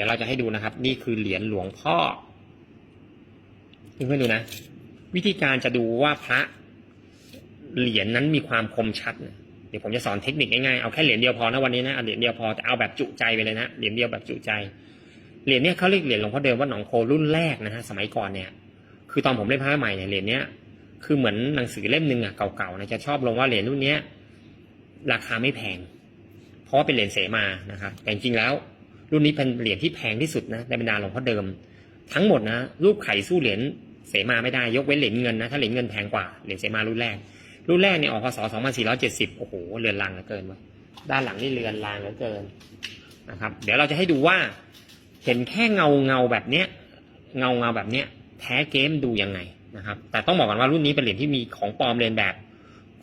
ดี๋ยวเราจะให้ดูนะครับ นี่คือเหรียญหลวงพ่อเพื่อนๆดูนะ วิธีการจะดูว่าพระเหรียญนั้นมีความคมชัดนะเดี๋ยวผมจะสอนเทคนิคง่ายๆ เอาแค่เหรียญเดียวพอนะวันนี้นะเอาเหรียญเดียวพอแต่เอาแบบจุใจไปเลยนะ เหรียญเดียวแบบจุใจ เหรียญเนี้ยเขาเรียกเหรียญหลวงพ่อเดิมว่าหนองโครุ่นแรกนะฮะสมัยก่อนเนี่ย คือตอนผมเล่นพระใหม่เนี่ยเหรียญเนี้ย คือเหมือนหนังสือเล่มหนึ่งอะเก่าๆนะจะชอบลงว่าเหรียญรุ่นเนี้ย ราคาไม่แพง เพราะว่าเป็นเหรียญเสมานะครับ แต่จริงๆแล้ว รุ่นนี้เป็นเหรียญที่แพงที่สุดนะในบรรดาหลวงพ่อเดิม ทั้งหมดนะรูปไข่สู้เหรียญเสมาไม่ได้ยกเว้นเหรียญเงินนะถ้าเหรียญเงินแพงกว่าเหรียญเสมารุ่นแรก รุ่นแรกเนี่ยออกพศ2470 โอ้โหเรือนรางเหลือเกินเว้ยด้านหลังนี่เรือนรางเหลือเกินนะครับ เดี๋ยวเราจะให้ดูว่า เห็นแค่เงาเงาแบบเนี้ยเงาเงาแบบเนี้ยแท้เกมดูยังไงนะครับ แต่ต้องบอกก่อนว่ารุ่นนี้เป็นเหรียญที่มีของปลอมเรียนแบบ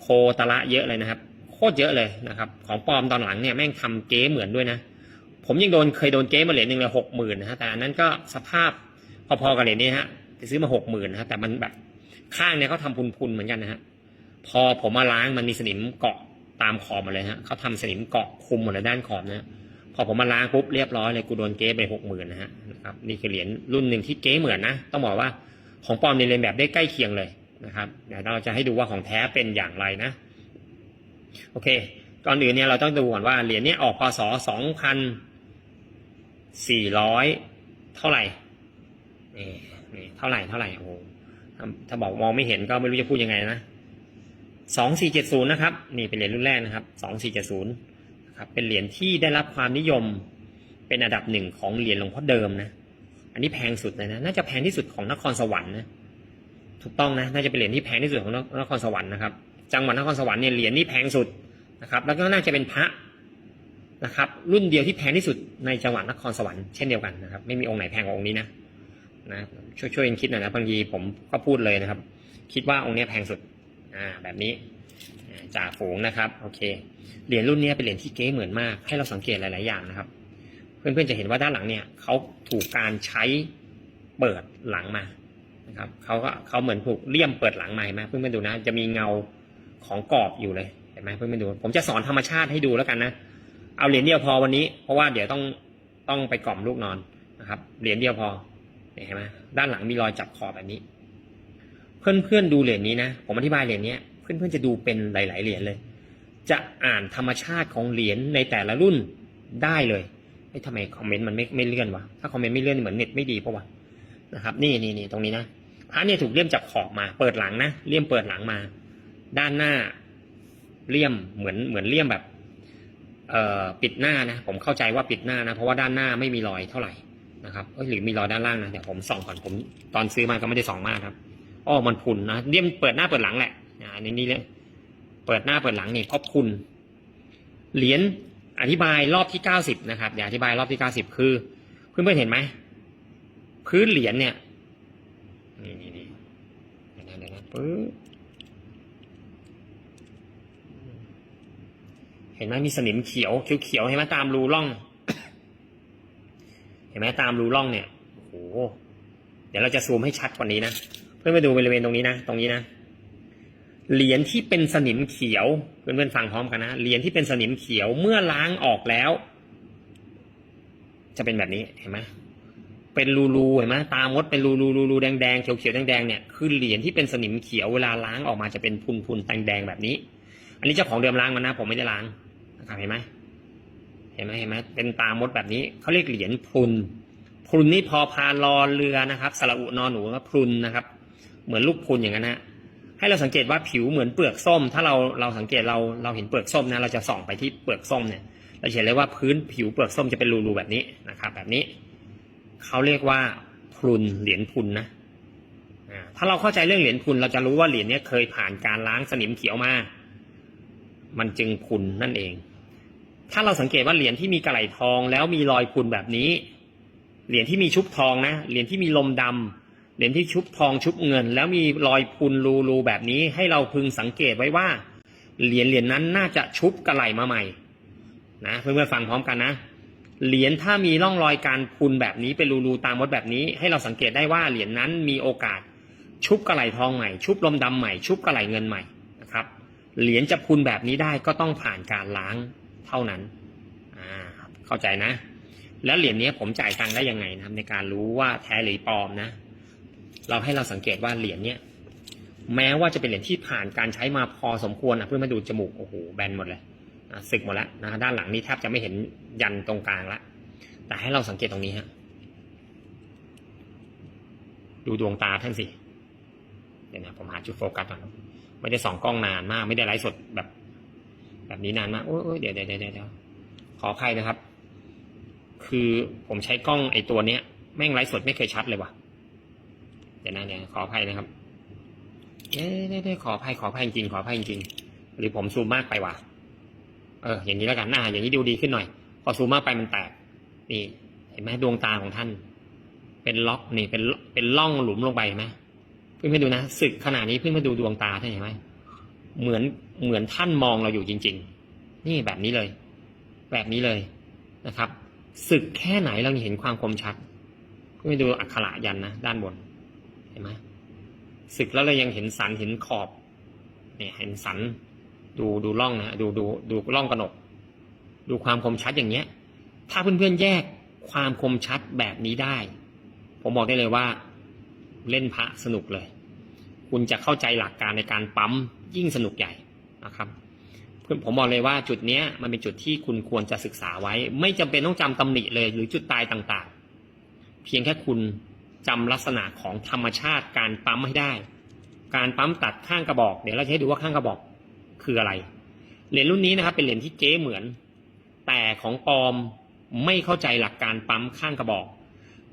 โคตระเยอะเลยนะครับ โคตรเยอะเลยนะครับ ของปลอมตอนหลังเนี่ยแม่งทำเก๊เหมือนด้วยนะ ผมยังโดนเคยโดนเก๊มาเหรียญหนึ่งเลยหกหมื่นนะฮะแต่อันนั้นก็สภาพพอๆกับเหรียญนี้ฮะไปซื้อมาหกหมื่นนะฮะแต่มันแบบข้างเนี่ยเขาทำพุนๆเหมือนกันนะฮะพอผมมาล้างมันมีสนิมเกาะตามขอบหมดเลยฮะเขาทำสนิมเกาะคุมหมดเลยด้านขอบนะฮะพอผมมาล้างปุ๊บเรียบร้อยเลยกูโดนเก๊ไปหกหมื่นนะฮะนะครับนี่คือเหรียญรุ่นหนึ่งที่เก๊เหมือนนะต้องบอกว่าของปลอมเนี่ยเรียนแบบได้ใกล้เคียงเลยนะครับเดี๋ยวเราจะให้ดูว่าของแท้เป็นอย่างไรนะ โอเคก่อนอื่นเนี่ยเราต้องดูก่อนว่าเหรียญนี้ออกพศสองพัน สี่ร้อยเท่าไหร่นี่นี่เท่าไหร่เท่าไหร่โอ้โหถ้าถ้าบอกมองไม่เห็นก็ไม่รู้จะพูดยังไงนะสองสี่เจ็ดศูนย์นะครับ นี่เป็นเหรียญรุ่นแรกนะครับสองสี่เจ็ดศูนย์ครับเป็นเหรียญที่ได้รับความนิยมเป็นอันดับหนึ่งของเหรียญหลวงพ่อเดิมนะอันนี้แพงสุดเลยนะน่าจะแพงที่สุดของนครสวรรค์นะถูกต้องนะน่าจะเป็นเหรียญที่แพงที่สุดของนครสวรรค์นะครับ จังหวัดนครสวรรค์เนี่ยเหรียญนี้แพงสุดนะครับ แล้วก็น่าจะเป็นพระ นะครับ รุ่นเดียวที่แพงที่สุดในจังหวัดนครสวรรค์เช่นเดียวกันนะครับ ไม่มีองค์ไหนแพงกว่าองค์นี้นะนะช่วยช่วยกันคิดหน่อยนะบางทีผมก็พูดเลยนะครับ คิดว่าองค์นี้แพงสุดอ่าแบบนี้อ่าจ่าฝูงนะครับโอเคเหรียญรุ่นนี้เป็นเหรียญที่เก๋เหมือนมากให้เราสังเกตหลาย ๆ อย่างนะครับ เพื่อน ๆ จะเห็นว่าด้านหลังเนี่ยเขาถูกการใช้เปิดหลังมานะครับเขาก็เขาเหมือนถูกเลี่ยมเปิดหลังใหม่มาเพื่อนๆดูนะ จะมีเงาของกรอบอยู่เลยเห็นไหมเพื่อนๆดู ผมจะสอนธรรมชาติให้ดูแล้วกันนะ เอาเหรียญเดียวพอวันนี้ เพราะว่าเดี๋ยวต้องต้องไปกล่อมลูกนอนนะครับ เหรียญเดียวพอเห็นไหมด้านหลังมีรอยจับคอแบบนี้ เพื่อนๆดูเหรียญนี้นะ ผมอธิบายเหรียญนี้เพื่อนๆจะดูเป็นหลาย ๆเหรียญเลย จะอ่านธรรมชาติของเหรียญในแต่ละรุ่นได้เลยไอ้ทำไมคอมเมนต์มันไม่ไม่เลื่อนวะถ้าคอมเมนต์ไม่เลื่อนเหมือนเน็ตไม่ดีปะวะนะครับ นี่นี่นี่ตรงนี้นะพระเนี่ยถูกเลี่ยมจับขอบมา เปิดหลังนะเลี่ยมเปิดหลังมา ด้านหน้าเลี่ยมเหมือนเหมือนเลี่ยมแบบ ปิดหน้านะผมเข้าใจว่าปิดหน้านะ เพราะว่าด้านหน้าไม่มีรอยเท่าไหร่นะครับหรือมีรอยด้านล่างนะเดี๋ยวผมส่องก่อนผมตอนซื้อมาก็ไม่ได้ส่องมากครับอ้อมันพุนนะเลี่ยมเปิดหน้าเปิดหลังแหละอ่าในนี้เลยเปิดหน้าเปิดหลังนี่เพราะพุนเหรียญอธิบายรอบที่เก้าสิบนะครับเดี๋ยวอธิบายรอบที่เก้าสิบคือเพื่อนๆเห็นไหมพื้นเหรียญเนี่ยนี่นี่นี่เดี๋ยวนะเดี๋ยวนะปึ๊บ เห็นไหมมีสนิมเขียวเขียวๆเห็นไหมตามรูร่อง เห็นไหมตามรูร่องเนี่ยโอ้โหเดี๋ยวเราจะซูมให้ชัดกว่านี้นะเพื่อนมาดูบริเวณตรงนี้นะตรงนี้นะเหรียญที่เป็นสนิมเขียวเพื่อนๆฟังพร้อมกันนะเหรียญที่เป็นสนิมเขียวเมื่อล้างออกแล้ว จะเป็นแบบนี้เห็นไหมเป็นรูๆเห็นไหมตามมดเป็นรูๆรูๆแดงๆเขียวๆแดงๆเนี่ยคือเหรียญที่เป็นสนิมเขียวเวลาล้างออกมาจะเป็นพุนๆแดงๆแบบนี้ อันนี้เจ้าของเดิมล้างมันนะ ผมไม่ได้ล้าง นะครับเห็นไหมเห็นไหมเห็นไหมเป็นตามดแบบนี้เขาเรียกเหรียญพรุนพรุนนี่พอพานรอเรือนะครับสระอุนอนหนูก็พรุนนะครับ เหมือนลูกพรุนอย่างนั้นนะให้เราสังเกตว่าผิวเหมือนเปลือกส้ม ถ้าเราเราสังเกตเราเราเห็นเปลือกส้มนะเราจะส่องไปที่เปลือกส้มเนี่ย เราเห็นเลยว่าพื้นผิวเปลือกส้มจะเป็นรูๆแบบนี้นะครับ แบบนี้เขาเรียกว่าพรุนเหรียญพรุนนะอ่าถ้าเราเข้าใจเรื่องเหรียญพุนเราจะรู้ว่าเหรียญนี้เคยผ่านการล้างสนิมเขียวมา มันจึงพุนนั่นเอง ถ้าเราสังเกตว่าเหรียญที่มีกระไหลทองแล้วมีรอยพุนแบบนี้ เหรียญที่มีชุบทองนะ เหรียญที่มีลมดำเหรียญที่ชุบทองชุบเงิน แล้วมีรอยพุนรูรูแบบนี้ ให้เราพึงสังเกตไว้ว่า เหรียญเหรียญนั้นน่าจะชุบกระไหลมาใหม่ นะเพื่อนๆฟังพร้อมกันนะ เหรียญถ้ามีร่องรอยการพุนแบบนี้เป็นรูๆตามมดแบบนี้ ให้เราสังเกตได้ว่าเหรียญนั้นมีโอกาส ชุบกระไหลทองใหม่ ชุบลมดำใหม่ ชุบกระไหลเงินใหม่นะครับ เหรียญจะพุนแบบนี้ได้ก็ต้องผ่านการล้าง เท่านั้นอ่าเข้าใจนะ แล้วเหรียญนี้ผมจ่ายตังค์ได้ยังไงนะครับ ในการรู้ว่าแท้หรือปลอมนะ เราให้เราสังเกตว่าเหรียญเนี้ยแม้ว่าจะเป็นเหรียญที่ผ่านการใช้มาพอสมควรนะเพื่อนมาดูจมูกโอ้โหแบนหมดเลยนะสึกหมดแล้วนะด้านหลังนี่แทบจะไม่เห็นยันตรงกลางละแต่ให้เราสังเกตตรงนี้ฮะดูดวงตาท่านสิเดี๋ยวนะผมหาจุดโฟกัสก่อนไม่ได้ส่องกล้องนานมาก ไม่ได้ไลฟ์สดแบบ แบบนี้นานมากโอ้ยเดี๋ยวเดี๋ยวเดี๋ยวขออภัยนะครับ คือผมใช้กล้องไอ้ตัวเนี้ย แม่งไลฟ์สดไม่เคยชัดเลยว่ะ เดี๋ยวนะเดี๋ยวขออภัยนะครับเอ๊ะได้ขออภัยขออภัยจริงขออภัยจริงหรือผมซูมมากไปว่ะ เออ อย่างนี้แล้วกันหน้า อย่างนี้ดูดีขึ้นหน่อย พอซูมมากไปมันแตก นี่ เห็นไหมดวงตาของท่าน เป็นล็อกนี่เป็นเป็นล่องหลุมลงไปเห็นไหมเพื่อนๆดูนะสึกขนาดนี้เพื่อนมาดูดวงตาท่านเห็นไหม เหมือนเหมือนท่านมองเราอยู่จริง ๆ นี่แบบนี้เลย แบบนี้เลยนะครับสึกแค่ไหนเราเห็นความคมชัดเพื่อนๆดูอักขระยันนะด้านบนเห็นไหมสึกแล้วเรายังเห็นสันเห็นขอบ เนี่ยเห็นสันดูดูร่องนะดูดูดูร่องกระหนก ดูความคมชัดอย่างเงี้ย ถ้าเพื่อนๆแยกความคมชัดแบบนี้ได้ ผมบอกได้เลยว่า เล่นพระสนุกเลย คุณจะเข้าใจหลักการในการปั๊มยิ่งสนุกใหญ่นะครับผมบอกเลยว่าจุดนี้มันเป็นจุดที่คุณควรจะศึกษาไว้ ไม่จำเป็นต้องจำตำหนิเลย หรือจุดตายต่างๆ เพียงแค่คุณจำลักษณะของธรรมชาติการปั๊มให้ได้ การปั๊มตัดข้างกระบอก เดี๋ยวเราจะให้ดูว่าข้างกระบอกคืออะไร เหรียญรุ่นนี้นะครับ เป็นเหรียญที่เก๊เหมือน แต่ของปลอมไม่เข้าใจหลักการปั๊มข้างกระบอก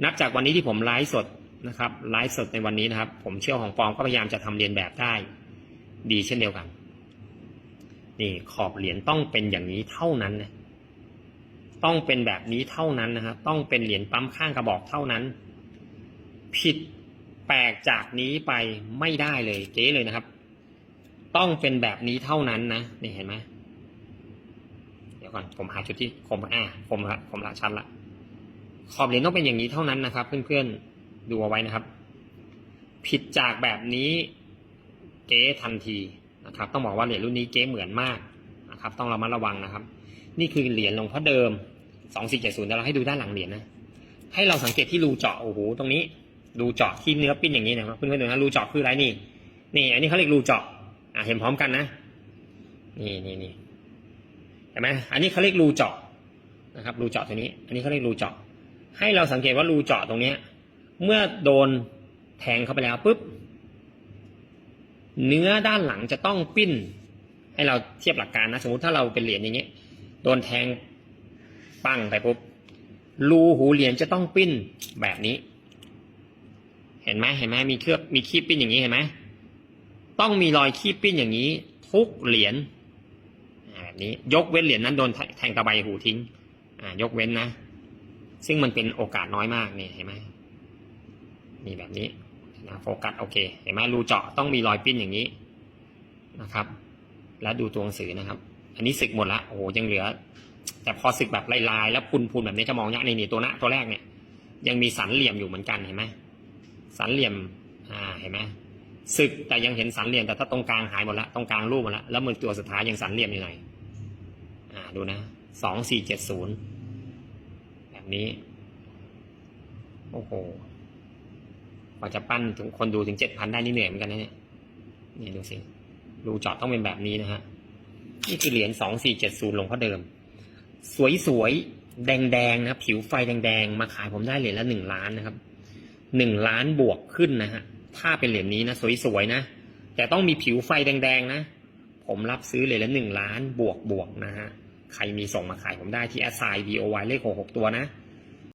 นับจากวันนี้ที่ผมไลฟ์สด นะครับไลฟ์สดในวันนี้นะครับ ผมเชื่อของปลอมก็พยายามจะทำเรียนแบบได้ ดีเช่นเดียวกัน นี่ขอบเหรียญต้องเป็นอย่างนี้เท่านั้นนะต้องเป็นแบบนี้เท่านั้นนะครับต้องเป็นเหรียญปั๊มข้างกระบอกเท่านั้น ผิดแปลกจากนี้ไปไม่ได้เลยเจ๊เลยนะครับ ต้องเป็นแบบนี้เท่านั้นนะนี่เห็นไหมเดี๋ยวก่อนผมหาจุดที่คมอ่าคมละคมละชัดละขอบเหรียญต้องเป็นอย่างนี้เท่านั้นนะครับ เพื่อนๆ ดูเอาไว้นะครับ ผิดจากแบบนี้เก๊ทันทีนะครับ ต้องบอกว่าเหรียญรุ่นนี้เก๊เหมือนมากนะครับ ต้องระมัดระวังนะครับ นี่คือเหรียญหลวงพ่อเดิมสองสี่เจ็ดศูนย์เดี๋ยวเราให้ดูด้านหลังเหรียญนะให้เราสังเกตที่รูเจาะโอ้โหตรงนี้รูเจาะที่เนื้อปิ้นอย่างนี้นะครับเพื่อนๆดูนะรูเจาะคืออะไรนี่นี่ อันนี้เขาเรียกรูเจาะอะเห็นพร้อมกันนะนี่นี่นี่เห็นไหมอันนี้เขาเรียกรูเจาะนะครับรูเจาะตัวนี้ อันนี้เขาเรียกรูเจาะให้เราสังเกตว่ารูเจาะตรงเนี้ย เมื่อโดนแทงเข้าไปแล้วปุ๊บ เนื้อด้านหลังจะต้องปิ้น ให้เราเทียบหลักการนะ สมมติถ้าเราเป็นเหรียญอย่างเงี้ย โดนแทงปั้งไปปุ๊บ รูหูเหรียญจะต้องปิ้นแบบนี้ เห็นไหมเห็นไหมมีเครือบมีคีบปิ้นอย่างนี้เห็นไหมต้องมีรอยคีบปิ้นอย่างนี้ ทุกเหรียญแบบนี้ ยกเว้นเหรียญนั้นโดนแทงตะไบหูทิ้ง อ่ายกเว้นนะ ซึ่งมันเป็นโอกาสน้อยมากเนี่ยเห็นไหม นี่แบบนี้นะโฟกัสโอเค เห็นไหมรูเจาะต้องมีรอยปิ้นอย่างนี้นะครับ แล้วดูตัวหนังสือนะครับ อันนี้สึกหมดละโอ้โหยังเหลือ แต่พอสึกแบบลายๆ แล้วพุนๆแบบนี้จะมองยากในนี่ตัวหน้าตัวแรกเนี่ยยังมีสันเหลี่ยมอยู่เหมือนกันเห็นไหมสันเหลี่ยมอ่าเห็นไหมสึกแต่ยังเห็นสันเหลี่ยมแต่ถ้าตรงกลางหายหมดละตรงกลางรูปหมดละแล้วมือตัวสุดท้ายยังสันเหลี่ยมอยู่หน่อยอ่าดูนะสองสี่เจ็ดศูนย์แบบนี้ โอ้โห ว่าจะปั้นถึงคนดูถึงเจ็ดพันได้นี่เหนื่อยเหมือนกันนะเนี่ยนี่ดูสิรูเจาะต้องเป็นแบบนี้นะฮะนี่คือเหรียญสองสี่เจ็ดศูนย์หลวงพ่อเดิม สวยๆแดงๆนะครับ ผิวไฟแดงๆมาขายผมได้เหรียญละหนึ่งล้านนะครับหนึ่งล้านบวกขึ้นนะฮะถ้าเป็นเหรียญนี้นะสวยๆนะแต่ต้องมีผิวไฟแดงๆนะ ผมรับซื้อเหรียญละหนึ่งล้านบวกบวกนะฮะใครมีส่งมาขายผมได้ที่แอสไซน์ BOY เลขหกหกตัวนะ